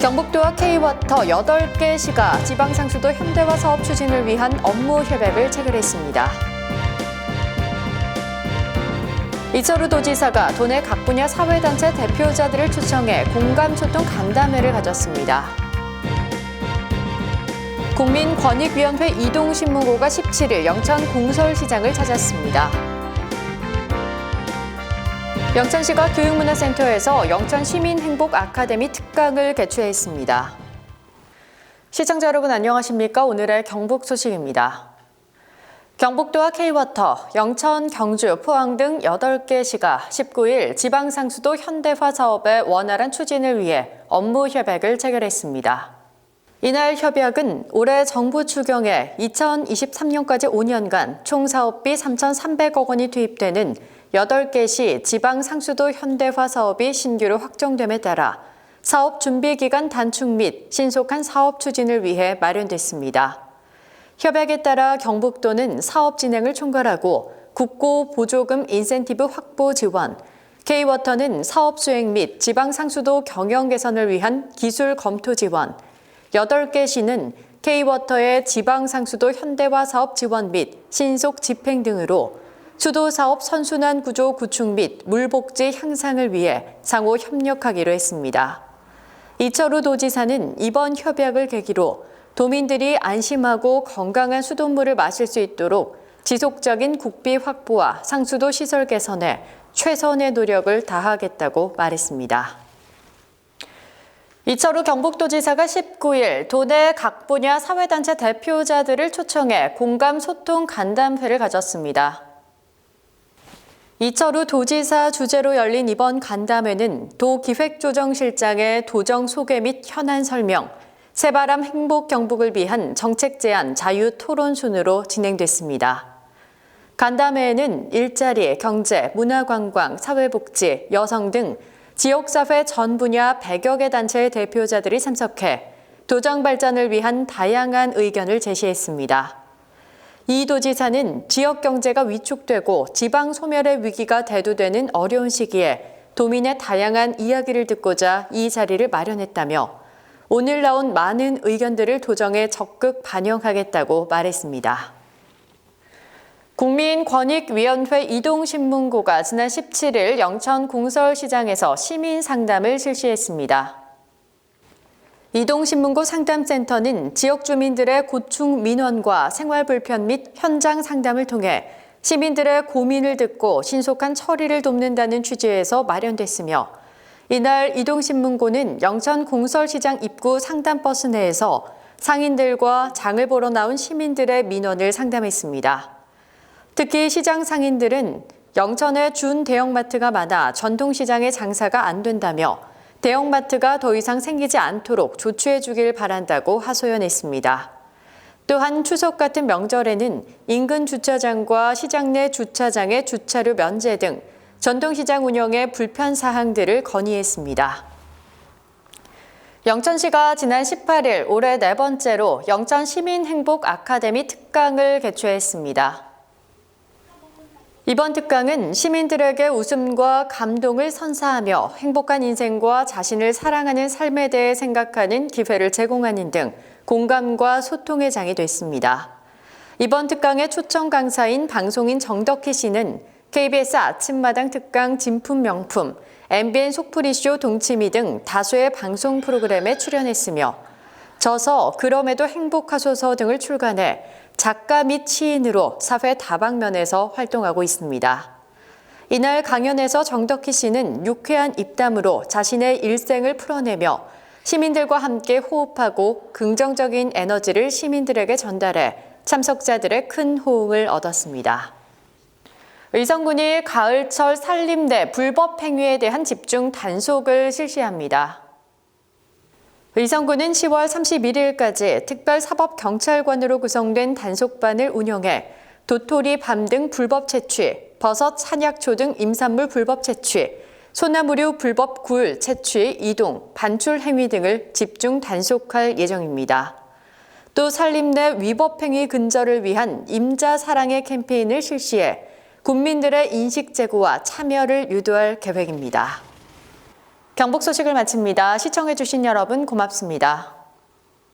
경북도와 K워터 8개 시가 지방상수도 현대화 사업 추진을 위한 업무 협약을 체결했습니다. 이철우 도지사가 도내 각 분야 사회단체 대표자들을 초청해 공감소통 간담회를 가졌습니다. 국민권익위원회 이동신문고가 17일 영천 공설시장을 찾았습니다. 영천시가 교육문화센터에서 영천 시민행복 아카데미 특강을 개최했습니다. 시청자 여러분 안녕하십니까? 오늘의 경북 소식입니다. 경북도와 K워터, 영천, 경주, 포항 등 8개 시가 19일 지방상수도 현대화 사업의 원활한 추진을 위해 업무 협약을 체결했습니다. 이날 협약은 올해 정부 추경에 2023년까지 5년간 총 사업비 3,300억 원이 투입되는 8개 시 지방 상수도 현대화 사업이 신규로 확정됨에 따라 사업 준비 기간 단축 및 신속한 사업 추진을 위해 마련됐습니다. 협약에 따라 경북도는 사업 진행을 총괄하고 국고 보조금 인센티브 확보 지원, K워터는 사업 수행 및 지방 상수도 경영 개선을 위한 기술 검토 지원, 8개 시는 K워터의 지방 상수도 현대화 사업 지원 및 신속 집행 등으로 수도 사업 선순환 구조 구축 및 물복지 향상을 위해 상호 협력하기로 했습니다. 이철우 도지사는 이번 협약을 계기로 도민들이 안심하고 건강한 수돗물을 마실 수 있도록 지속적인 국비 확보와 상수도 시설 개선에 최선의 노력을 다하겠다고 말했습니다. 이철우 경북도지사가 19일 도내 각 분야 사회단체 대표자들을 초청해 공감 소통 간담회를 가졌습니다. 이철우 도지사 주재로 열린 이번 간담회는 도 기획조정실장의 도정 소개 및 현안 설명, 새바람 행복 경북을 위한 정책 제안 자유 토론 순으로 진행됐습니다. 간담회에는 일자리, 경제, 문화관광, 사회복지, 여성 등 지역사회 전 분야 100여 개 단체의 대표자들이 참석해 도정 발전을 위한 다양한 의견을 제시했습니다. 이 도지사는 지역 경제가 위축되고 지방 소멸의 위기가 대두되는 어려운 시기에 도민의 다양한 이야기를 듣고자 이 자리를 마련했다며 오늘 나온 많은 의견들을 도정에 적극 반영하겠다고 말했습니다. 국민권익위원회 이동신문고가 지난 17일 영천 공설시장에서 시민 상담을 실시했습니다. 이동신문고 상담센터는 지역 주민들의 고충 민원과 생활 불편 및 현장 상담을 통해 시민들의 고민을 듣고 신속한 처리를 돕는다는 취지에서 마련됐으며 이날 이동신문고는 영천 공설시장 입구 상담버스 내에서 상인들과 장을 보러 나온 시민들의 민원을 상담했습니다. 특히 시장 상인들은 영천에 준 대형마트가 많아 전통시장의 장사가 안 된다며 대형마트가 더 이상 생기지 않도록 조치해 주길 바란다고 하소연했습니다. 또한 추석 같은 명절에는 인근 주차장과 시장 내 주차장의 주차료 면제 등 전통시장 운영의 불편 사항들을 건의했습니다. 영천시가 지난 18일 올해 네 번째로 영천 시민행복 아카데미 특강을 개최했습니다. 이번 특강은 시민들에게 웃음과 감동을 선사하며 행복한 인생과 자신을 사랑하는 삶에 대해 생각하는 기회를 제공하는 등 공감과 소통의 장이 됐습니다. 이번 특강의 초청 강사인 방송인 정덕희 씨는 KBS 아침마당 특강 진품 명품, MBN 속풀이쇼 동치미 등 다수의 방송 프로그램에 출연했으며 저서 그럼에도 행복하소서 등을 출간해 작가 및 시인으로 사회 다방면에서 활동하고 있습니다. 이날 강연에서 정덕희 씨는 유쾌한 입담으로 자신의 일생을 풀어내며 시민들과 함께 호흡하고 긍정적인 에너지를 시민들에게 전달해 참석자들의 큰 호응을 얻었습니다. 의성군이 가을철 산림대 불법 행위에 대한 집중 단속을 실시합니다. 의성군은 10월 31일까지 특별사법경찰관으로 구성된 단속반을 운영해 도토리, 밤 등 불법 채취, 버섯, 산약초 등 임산물 불법 채취, 소나무류 불법 굴 채취, 이동, 반출 행위 등을 집중 단속할 예정입니다. 또 산림 내 위법 행위 근절을 위한 임자 사랑의 캠페인을 실시해 국민들의 인식 제고와 참여를 유도할 계획입니다. 경북 소식을 마칩니다. 시청해주신 여러분 고맙습니다.